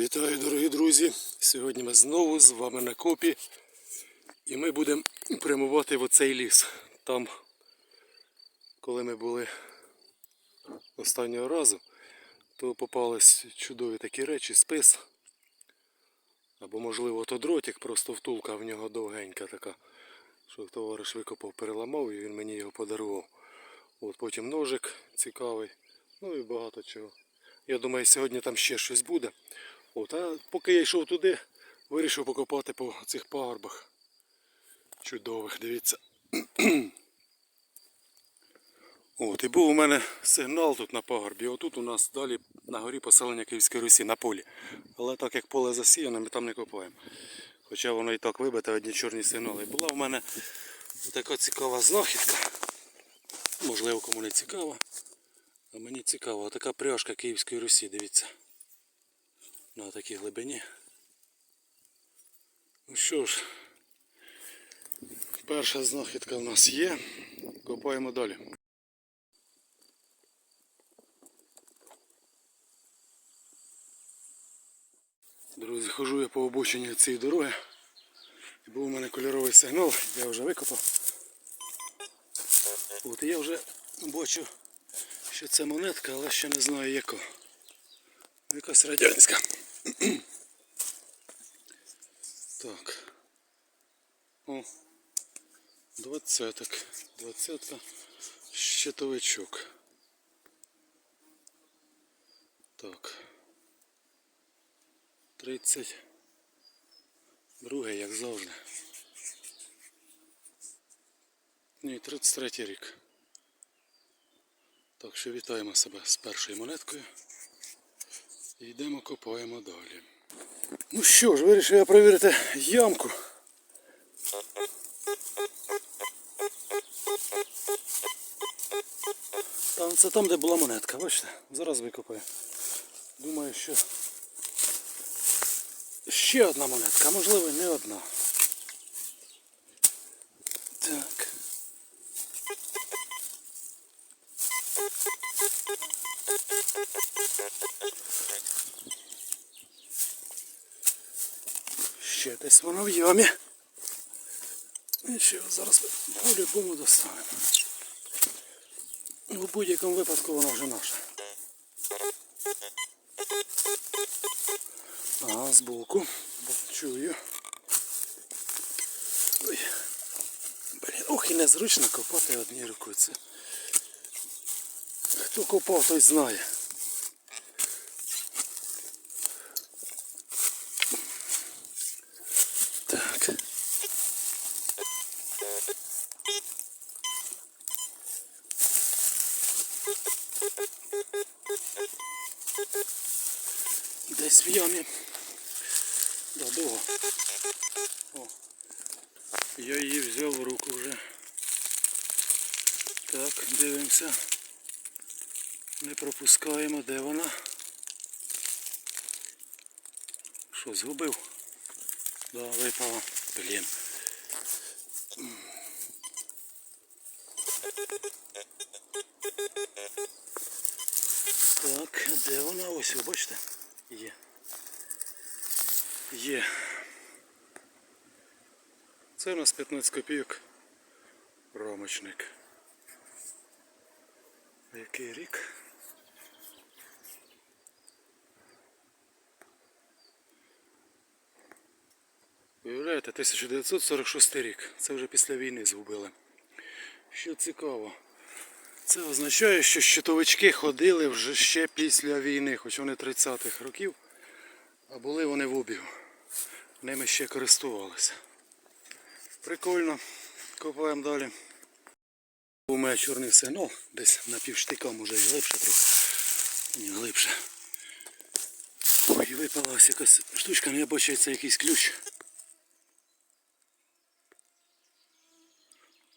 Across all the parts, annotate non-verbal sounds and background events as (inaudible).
Вітаю, дорогі друзі! Сьогодні ми знову з вами на копі. І ми будемо прямувати в оцей ліс. Там, коли ми були останнього разу, то попались чудові такі речі, спис. Або, можливо, то дротик, просто втулка в нього довгенька така. Що товариш викопав, переламав і він мені його подарував. От потім ножик цікавий. Ну і багато чого. Я думаю, сьогодні там ще щось буде. От, а поки я йшов туди, вирішив покопати по цих пагорбах. Чудових, дивіться. (clears throat) От, і був у мене сигнал тут на пагорбі. Отут у нас далі на горі поселення Київської Русі на полі. Але так як поле засіяне, ми там не копаємо. Хоча воно і так вибите, одні чорні сигнали. Була в мене така цікава знахідка. Можливо, кому не цікава. А мені цікаво, така пряжка Київської Русі, дивіться. На такій глибині. Ну що ж, перша знахідка в нас є. Копаємо далі. Друзі, хожу я по обочині цієї дороги. І був у мене кольоровий сигнал, я вже викопав. От я вже бачу, що це монетка, але ще не знаю яка. Якась радянська. Так. О. Двадцяток. Двадцятка. Щитовичок. Так. Тридцять. Друге, як завжди. Ні, 33 рік. Так що вітаємо себе з першою монеткою. І йдемо копаємо далі. Ну що ж, вирішив я перевірити ямку. Там це там, де була монетка, бачите? Зараз викопаю. Думаю, що ще одна монетка, а можливо не одна. Ще воно в ямі. Нічого, зараз по-любому достанемо. У будь-якому випадку воно вже наше. А, збоку. Бо Чую. Ой. Блін, ох і незручно копати однією рукою. Це. Хто копав, той знає. Так. Десь в ямі. Да, довго. О. Я її взяв в руку вже. Так, дивимося. Не пропускаємо, де вона. Що, згубив? Да, випала. Блін. Так, де вона? Ось, ви бачите? Є. Є. Це у нас 15 копійок. Рамочник. Який рік? Уявляєте, 1946 рік. Це вже після війни згубили. Що цікаво, це означає, що щитовички ходили вже ще після війни, хоч вони 30-х років, а були вони в обігу. Ними ще користувалися. Прикольно. Копаємо далі. У мене чорний сигнал, десь на півштика, може і глибше трохи. Ні, глибше. Ой, випалась якась штучка, ну я бачу, це якийсь ключ.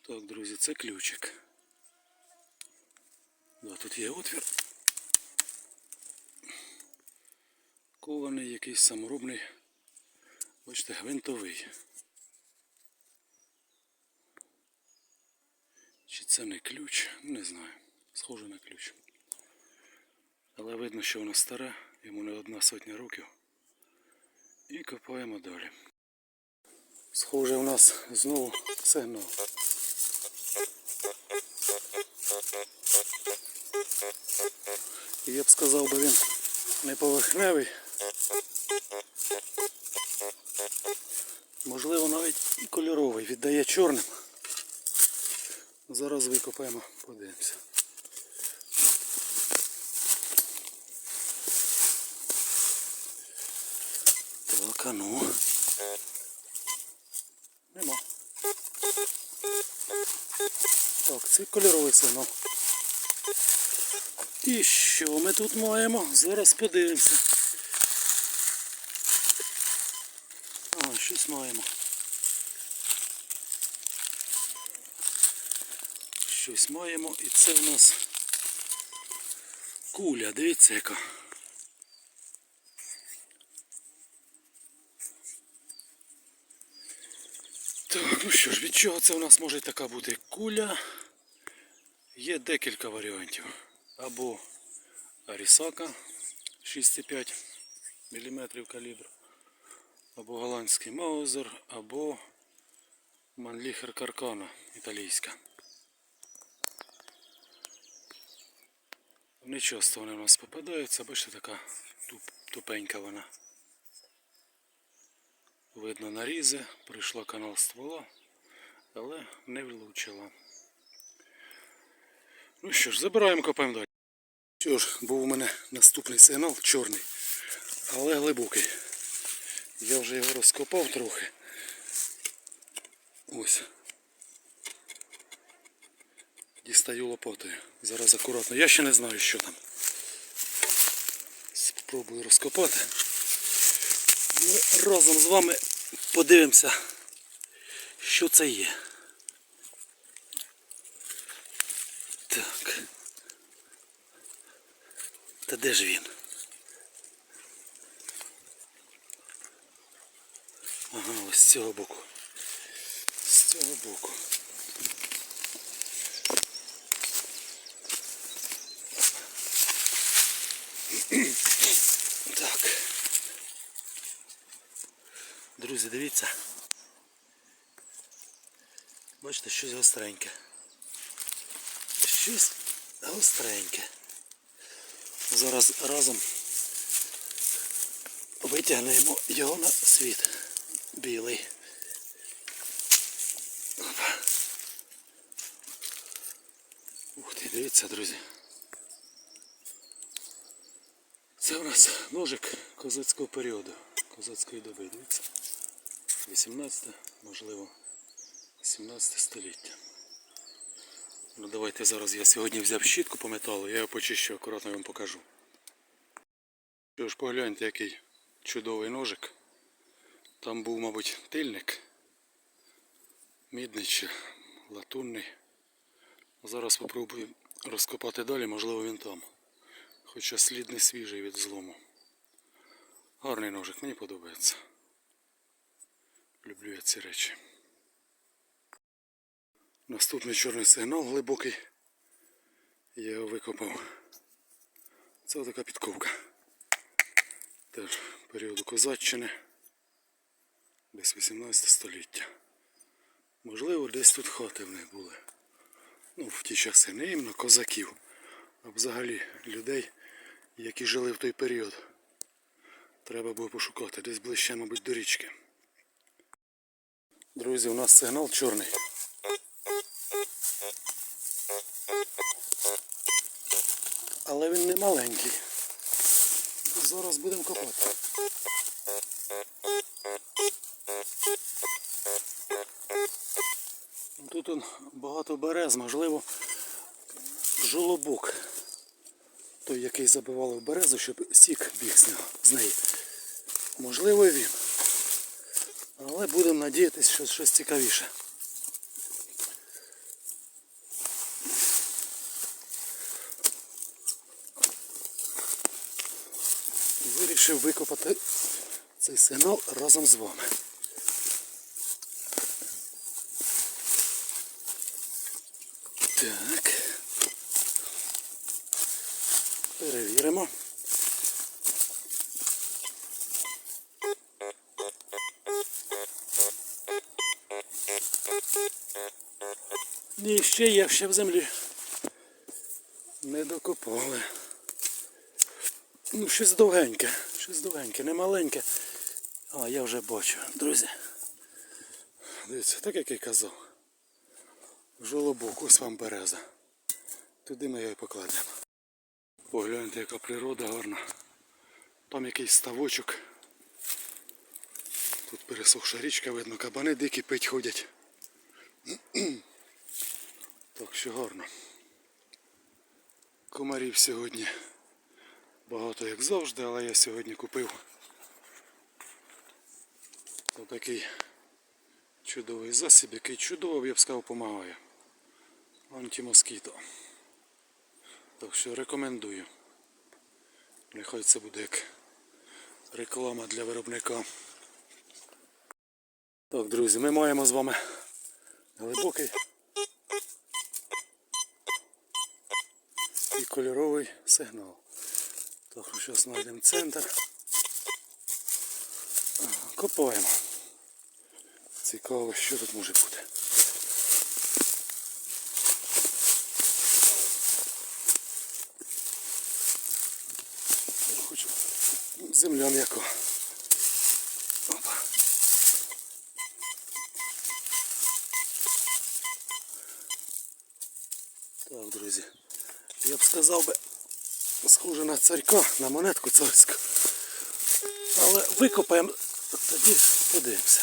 Так, друзі, це ключик. Да, тут є отвір. Кований якийсь саморобний. Бачите, гвинтовий. Чи це не ключ? Не знаю. Схоже на ключ. Але видно, що воно старе, йому не одна сотня років. І копаємо далі. Схоже, у нас знову сигнал. Я б сказав би він не поверхневий. Можливо, навіть і кольоровий, віддає чорним. Зараз викопаємо, подивимося. Так, а ну. Нема. Так, це кольоровий сигнал. І що ми тут маємо? Зараз подивимося. А, щось маємо. Маємо і це в нас куля, дивіться яка. Так, ну що ж, від чого це у нас може така бути куля? Є декілька варіантів. Або Арісака 6,5 мм калібр, або голландський Маузер, або Манліхер Каркана італійська. Не часто вони у нас попадаються, бачите, така туп- тупенька вона. Видно нарізи, пройшла канал ствола, але не влучила. Ну що ж, забираємо, копаємо далі. Що ж, був у мене наступний сигнал чорний, але глибокий. Я вже його розкопав трохи. Ось. Дістаю лопатою. Зараз акуратно. Я ще не знаю, що там. Спробую розкопати. Ми разом з вами подивимося, що це є. Так. Та де ж він? Ага, ось з цього боку. З цього боку. Так. Друзі, дивіться. Бачите, щось гостреньке. Щось гостреньке. Зараз разом витягнемо його на світ. Білий. Ух ти, дивіться, друзі. Це у нас ножик козацького періоду, козацької доби, дивіться. 18, можливо, 17 століття. Ну давайте зараз я сьогодні взяв щітку по металу, я його почищу, акуратно вам покажу. Що ж, погляньте, який чудовий ножик. Там був, мабуть, тильник. Мідний чи латунний. Зараз спробую розкопати далі, можливо він там. Хоча слід не свіжий від злому. Гарний ножик, мені подобається. Люблю я ці речі. Наступний чорний сигнал глибокий. Я його викопав. Це така підковка. Теж періоду Козаччини. Десь 18 століття. Можливо, десь тут хати в них були. Ну, в ті часи не іменно козаків, а взагалі людей, які жили в той період. Треба було пошукати, десь ближче, мабуть, до річки. Друзі, у нас сигнал чорний. Але він не маленький. Зараз будемо копати. Тут он багато берез, можливо, жолобок. Той, який забивали в березу, щоб сік біг з нього, з неї. Можливо він. Але будемо надіятися, що щось цікавіше. Вирішив викопати цей сигнал разом з вами. Перевіримо. Ні, ще є, ще в землі. Не докопали. Ну, щось довгеньке, щось довгеньке, не маленьке. А, я вже бачу, друзі. Дивіться, так як я казав. Жолобок, ось вам береза. Туди ми його і покладемо. Погляньте, яка природа гарна. Там якийсь ставочок. Тут пересохша річка, видно, кабани дикі пить ходять. (clears throat) Так що гарно. Комарів сьогодні багато як завжди, але я сьогодні купив такий чудовий засіб, який чудово, я б сказав, допомагає. Антимоскіто. Так що рекомендую. Нехай це буде як реклама для виробника. Так, друзі, ми маємо з вами глибокий і кольоровий сигнал. Так, зараз знайдемо центр. Копаємо. Цікаво, що тут може бути. Хочу земля м'яко. Опа. Так, друзі. Я б сказав би, схоже на царька, на монетку царську. Але викопаємо, тоді подивимося.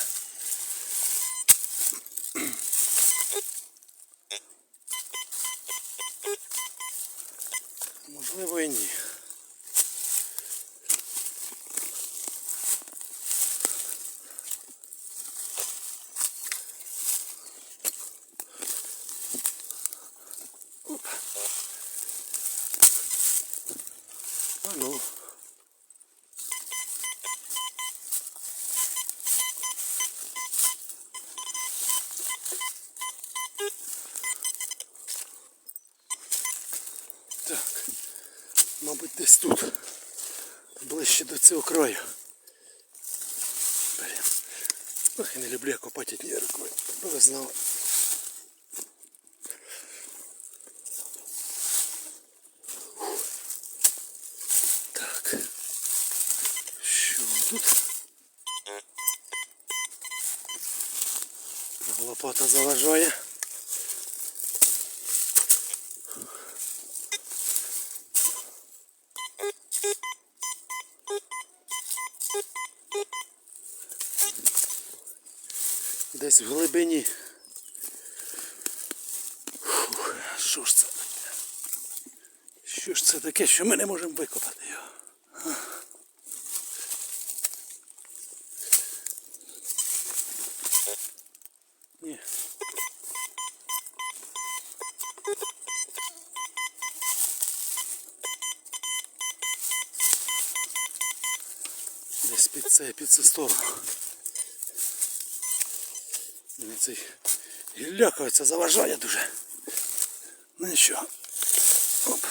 Можливо і ні. Оп. А ну. Так. Мабуть, десь тут. Ближче до цього краю. Блін. Ох, я не люблю я копати однією рукою. Бо ви знали. Так. Що тут? Лопата заважає. Десь в глибині. Фух, що ж це таке? Що ж це таке, що ми не можемо викопати його? А? Ні. Десь сторону. Мені цей гілляк оце заважає дуже. Ну нічого. Оп.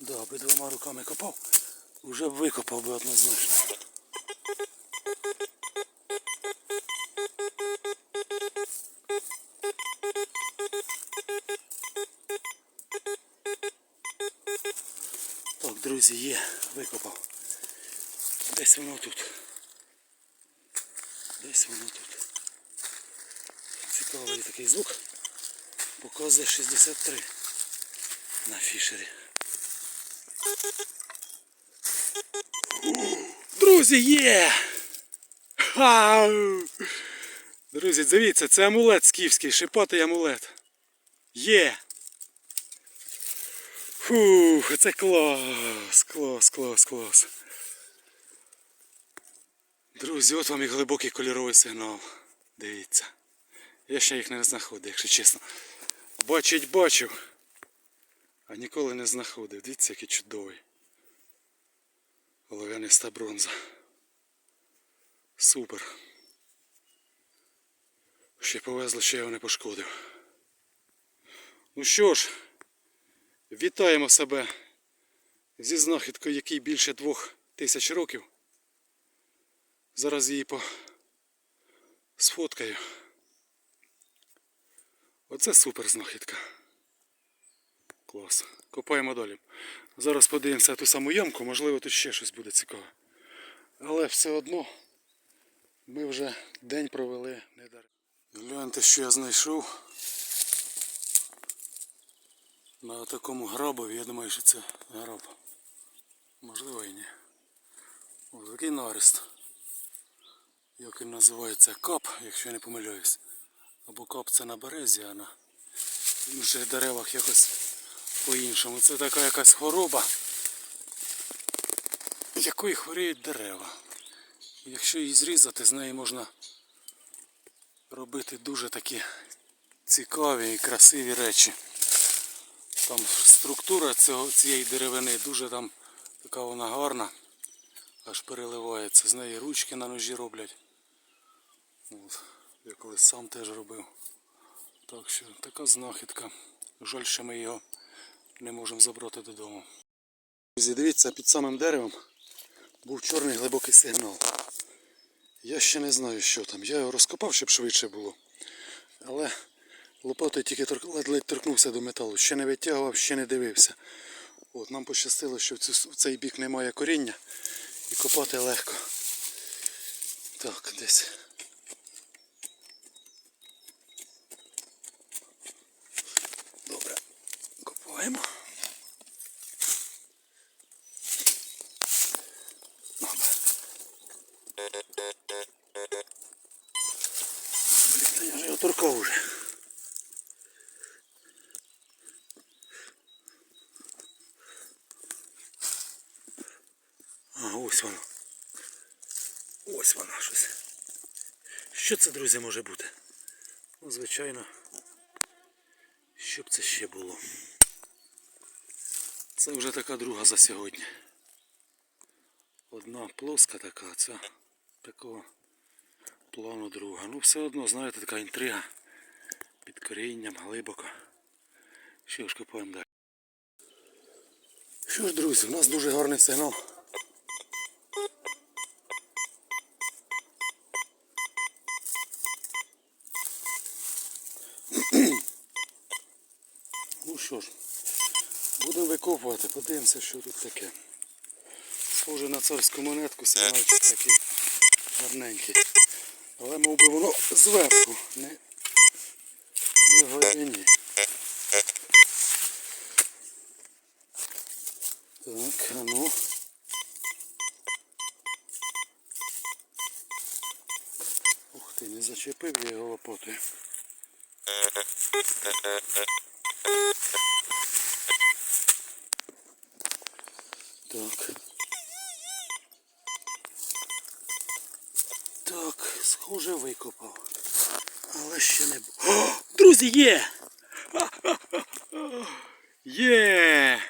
Да, обидвома руками копав. Уже б викопав би однозначно. Друзі, є, викопав. Десь воно тут. Десь воно тут. Цікавий такий звук. Показує 63 на фішері. Друзі, є! Ха! Друзі, дивіться, це амулет скіфський, шипатий амулет. Є! Фух, це клас, клас, клас, клас. Друзі, от вам і глибокий кольоровий сигнал. Дивіться. Я ще їх не знаходив, якщо чесно. Бачить бачив. А ніколи не знаходив. Дивіться, який чудовий. Олов'яниста бронза. Супер. Ще повезло, я його не пошкодив. Ну що ж, вітаємо себе зі знахідкою, якій більше двох тисяч років. Зараз її по... сфоткаю. Оце супер знахідка. Клас. Копаємо далі. Зараз подивимося ту саму ямку, можливо тут ще щось буде цікаве. Але все одно ми вже день провели не даремно. Гляньте, що я знайшов. На такому грабові, я думаю, що це граб. Можливо і ні. Ось такий нарист. Як він називається кап, якщо я не помиляюсь. Або кап це на березі, а на інших деревах якось по-іншому. Це така якась хвороба, якої хворіють дерева. Якщо її зрізати, з неї можна робити дуже такі цікаві і красиві речі. Там структура цього, цієї деревини дуже там така вона гарна, аж переливається. З неї ручки на ножі роблять. От. Я колись сам теж робив. Так що така знахідка. Жаль, що ми його не можемо забрати додому. Друзі, дивіться, під самим деревом був чорний глибокий сигнал. Я ще не знаю, що там. Я його розкопав, щоб швидше було. Але лопатою тільки ледь-ледь торкнувся до металу. Ще не витягував, ще не дивився. От, нам пощастило, що в, цю, в цей бік немає коріння і копати легко. Так, десь. Добре. Копаємо. Блін, я його торкав уже. А, ось воно. Ось воно щось. Що це, друзі, може бути? Ну, звичайно, що б це ще було. Це вже така друга за сьогодні. Одна плоска така, а ця такого плану друга. Ну все одно, знаєте, така інтрига під корінням, глибоко. Що ж копаємо далі. Що ж, друзі, у нас дуже гарний сигнал. Будемо подивимося, що тут таке. Схоже на царську монетку, сигнальчик такий гарненький. Але мов би воно зверху, не, не в глибині. Так, а ну. Ух ти, не зачепив я його лопатою. Так. Так, схоже викопав. Але ще не бу- О, Друзі, є! Є!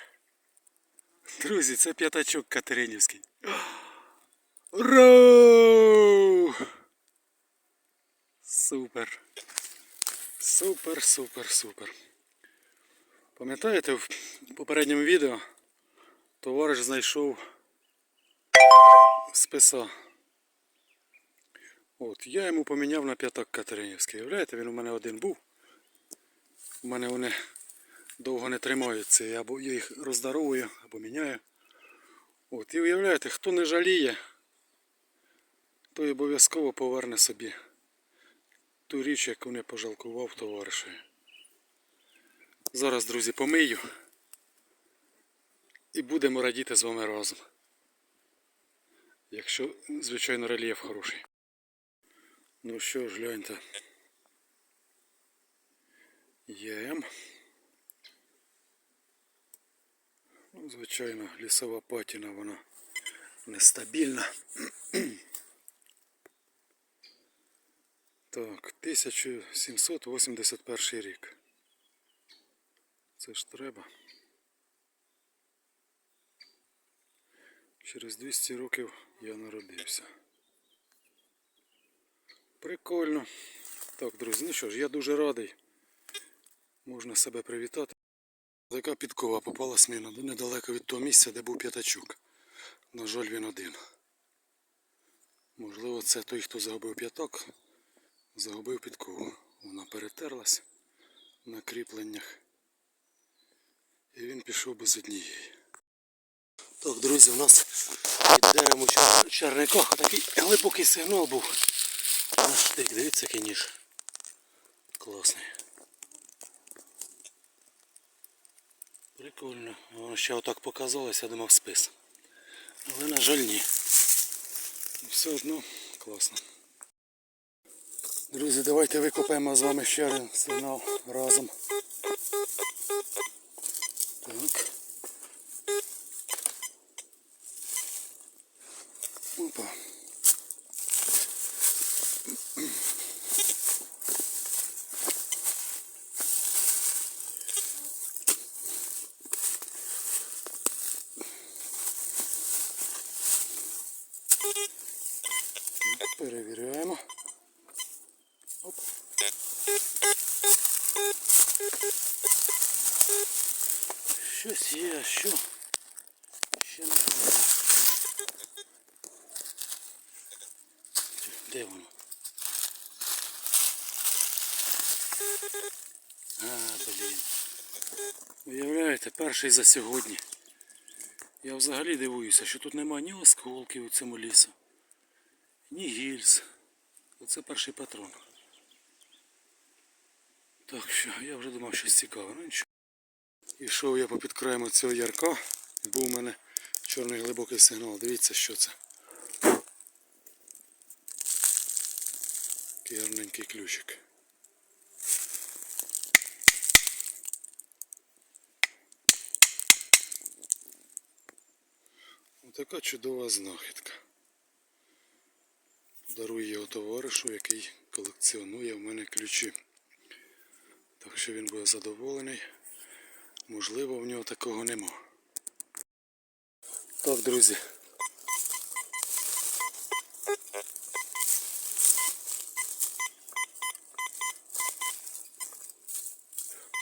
Друзі, це п'ятачок Катеринівський. Ура! Супер! Супер, супер, супер. Пам'ятаєте, в попередньому відео товариш знайшов списа. От, я йому поміняв на п'ятак Катеринівський. Уявляєте, він у мене один був. У мене вони довго не тримаються. Я або я їх роздаровую, або міняю. От, і уявляєте, хто не жаліє, той обов'язково поверне собі ту річ, яку не пожалкував товаришеві. Зараз, друзі, помию. І будемо радіти з вами разом. Якщо, звичайно, рельєф хороший. Ну що ж, гляньте. Єм. Ну, звичайно, лісова патіна, вона нестабільна. (clears throat) Так, 1781 рік. Це ж треба. Через 200 років я народився. Прикольно. Так, друзі, ну що ж, я дуже радий. Можна себе привітати. Така підкова попала сміна недалеко від того місця, де був п'ятачок. На жаль, він один. Можливо, це той, хто загубив п'ятак, загубив підкову. Вона перетерлась на кріпленнях. І він пішов без однієї. Так, друзі, у нас під деревом у такий глибокий сигнал був. Дивіться, який ніж. Класний. Прикольно. Воно ще отак показалось, я думав спис. Але на жаль ні. Все одно класно. Друзі, давайте викопаємо з вами ще один сигнал разом. Так. Опа. Перевіряємо. Оп. Щось є, а що? Ще не знаю. Де воно? А, блін. Уявляєте, перший за сьогодні. Я взагалі дивуюся, що тут нема ні осколків у цьому лісу, ні гільз. Оце перший патрон. Так що, я вже думав щось цікаве. Ну нічого. Ішов я попід краєм цього ярка. Був у мене чорний глибокий сигнал. Дивіться, що це. Такий ключик. Така чудова знахідка. Подарую його товаришу, який колекціонує в мене ключі. Так що він буде задоволений. Можливо, в нього такого нема. Так, друзі.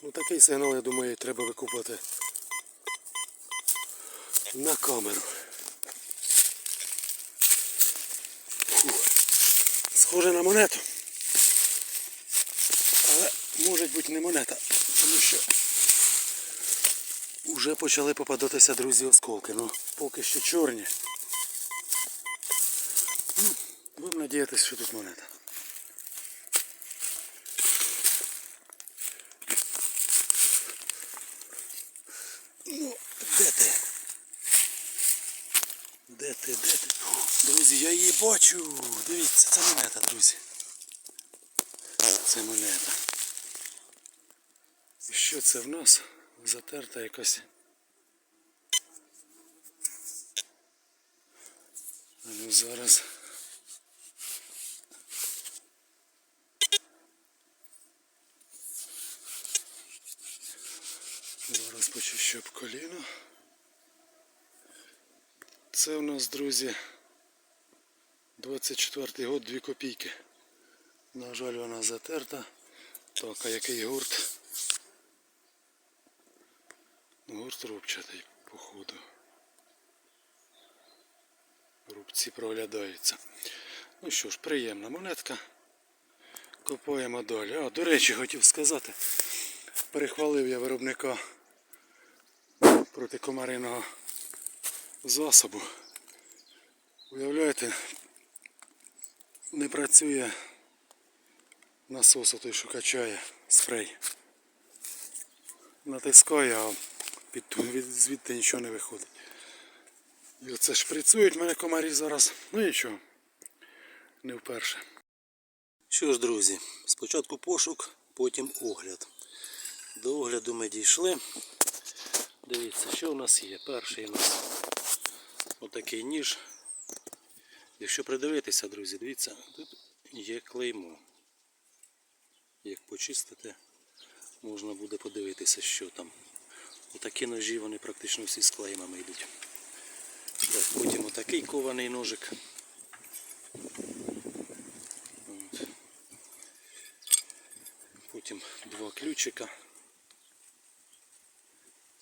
Ну такий сигнал, я думаю, треба викупати на камеру. Схоже на монету. Але може бути не монета, тому що вже почали попадатися, друзі, осколки. Ну, поки що чорні. Ну, будемо надіятися, що тут монета. Ну, де ти? Де ти, де ти? О, Друзі, я її бачу. Дивіться, це монета, друзі. Це монета. І що це в нас? Затерта якась. А ну зараз. Зараз почищу об коліно. Це у нас, друзі, 24 год, 2 копійки. На жаль, вона затерта. Так, а який гурт? Ну, Гурт рубчатий, походу. Рубці проглядаються. Ну що ж, приємна монетка. Копаємо далі. А, до речі, хотів сказати, перехвалив я виробника протикомариного засобу. Уявляєте, не працює насос той, що качає спрей. Натискаю, а під, від, звідти нічого не виходить. І оце шприцують мене комарі зараз. Ну нічого, не вперше. Що ж, друзі, спочатку пошук, потім огляд. До огляду ми дійшли. Дивіться, що у нас є. Перший у нас отакий ніж. Якщо придивитися, друзі, дивіться, тут є клеймо. Як почистити, можна буде подивитися, що там. Отакі ножі вони практично всі з клеймами йдуть. Так, потім отакий кований ножик. От. Потім два ключика.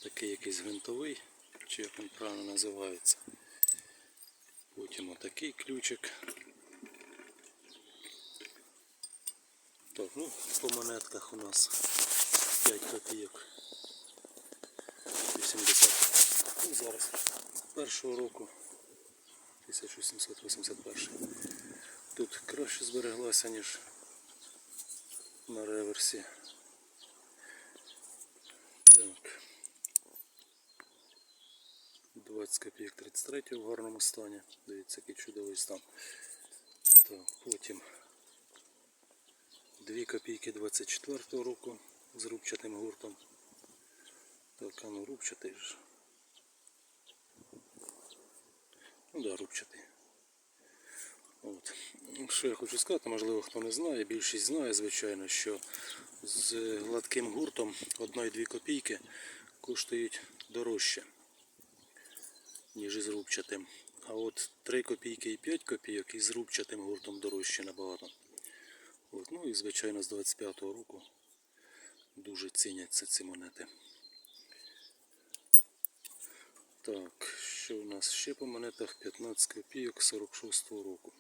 такий якийсь гвинтовий, чи як він правильно називається. Потім отакий ключик. Так, ну по монетках у нас 5 копійок. 80. Ну, зараз першого року 1781. Тут краще збереглася, ніж на реверсі. Так. 20 копійок 33 в гарному стані. Дивіться, який чудовий стан. Так, потім 2 копійки 24 року з рубчатим гуртом. Так, а ну рубчатий ж. Ну да, рубчатий. От. Ну, Що я хочу сказати, можливо хто не знає, більшість знає, звичайно, що з гладким гуртом 1-2 копійки коштують дорожче, ніж із рубчатим. А от 3 копійки і 5 копійок із рубчатим гуртом дорожче набагато. От. Ну і звичайно з 25-го року дуже ціняться ці монети. Так, що у нас ще по монетах 15 копійок 46-го року.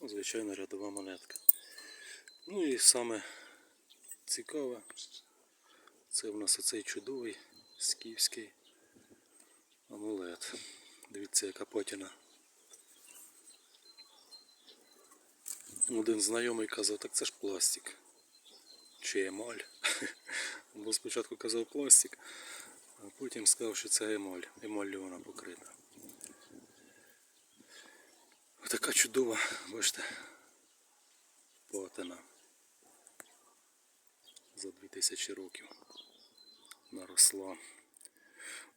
Ну, звичайно, рядова монетка. Ну і саме цікаве, це в нас оцей чудовий скіфський амулет. Дивіться, яка патіна. Один знайомий казав, так це ж пластик. Чи емаль. (laughs) Бо спочатку казав пластик, а потім сказав, що це емаль. Емаллю вона покрита. Така чудова, бачите, патина. За 2000 років наросла.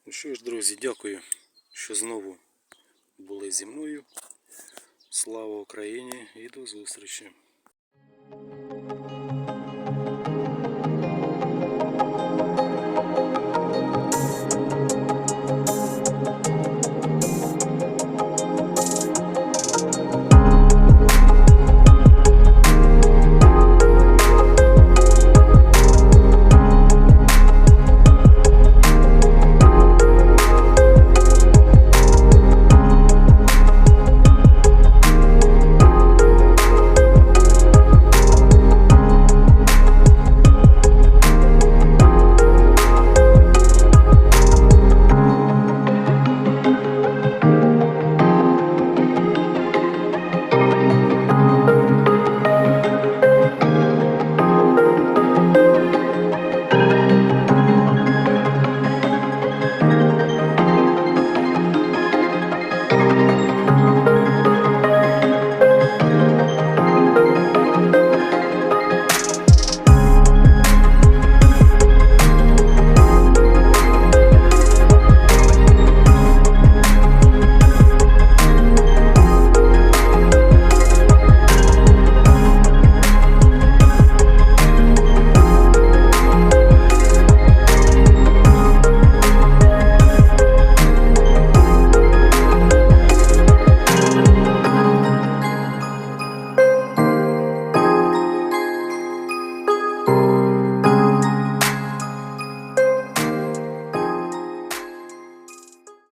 Ну що ж, друзі, дякую, що знову були зі мною. Слава Україні і до зустрічі!